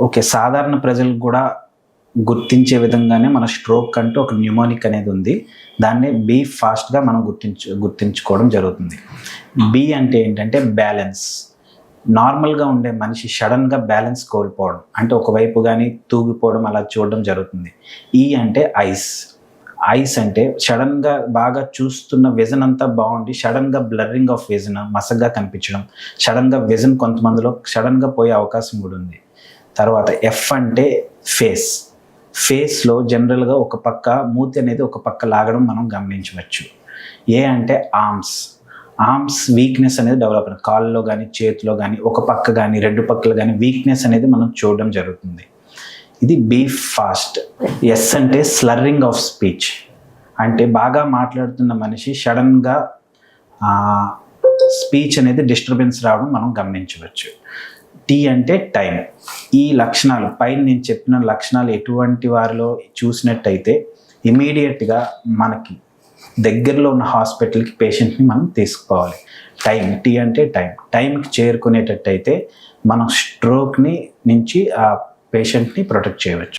Okay సాధారణ ప్రజలకు కూడా గుర్తించే విధంగానే మన స్ట్రోక్ అంటూ ఒక న్యూమోనిక్ అనేది ఉంది. దాన్ని బీ ఫాస్ట్గా మనం గుర్తించు గుర్తించుకోవడం జరుగుతుంది. బి అంటే ఏంటంటే బ్యాలెన్స్. నార్మల్గా ఉండే మనిషి సడన్గా బ్యాలెన్స్ కోల్పోవడం. అంటే ఒకవైపు కానీ తూగిపోవడం అలా చూడడం జరుగుతుంది. ఈ అంటే ఐస్. ఐస్ అంటే సడన్గా బాగా చూస్తున్న విజన్ అంతా బాగుండి సడన్గా బ్లర్రింగ్ ఆఫ్ విజన్ మసగ్గా కనిపించడం. సడన్గా విజన్ కొంతమందిలో సడన్గా పోయే అవకాశం కూడా ఉంది. తర్వాత ఎఫ్ అంటే ఫేస్ ఫేస్లో జనరల్గా ఒక పక్క మూతి అనేది ఒక పక్క లాగడం మనం గమనించవచ్చు. ఏ అంటే ఆర్మ్స్ ఆర్మ్స్ వీక్నెస్ అనేది డెవలప్ అయింది కాళ్ళలో కానీ చేతిలో కానీ ఒక పక్క కానీ రెండు పక్కలు కానీ వీక్నెస్ అనేది మనం చూడడం జరుగుతుంది. ఇది బీ ఫాస్ట్ ఎస్ అంటే స్లర్రింగ్ ఆఫ్ స్పీచ్ అంటే బాగా మాట్లాడుతున్న మనిషి సడన్గా స్పీచ్ అనేది డిస్టర్బెన్స్ రావడం మనం గమనించవచ్చు. టీ అంటే టైం. ఈ లక్షణాలు పైన నేను చెప్పిన లక్షణాలు ఎటువంటి వారిలో చూసినట్టయితే ఇమీడియట్గా మనకి దగ్గరలో ఉన్న హాస్పిటల్కి పేషెంట్ని మనం తీసుకోవాలి. టైం టీ అంటే టైం. టైంకి చేరుకునేటట్టయితే మనం స్ట్రోక్ని నుంచి ఆ పేషెంట్ని ప్రొటెక్ట్ చేయవచ్చు.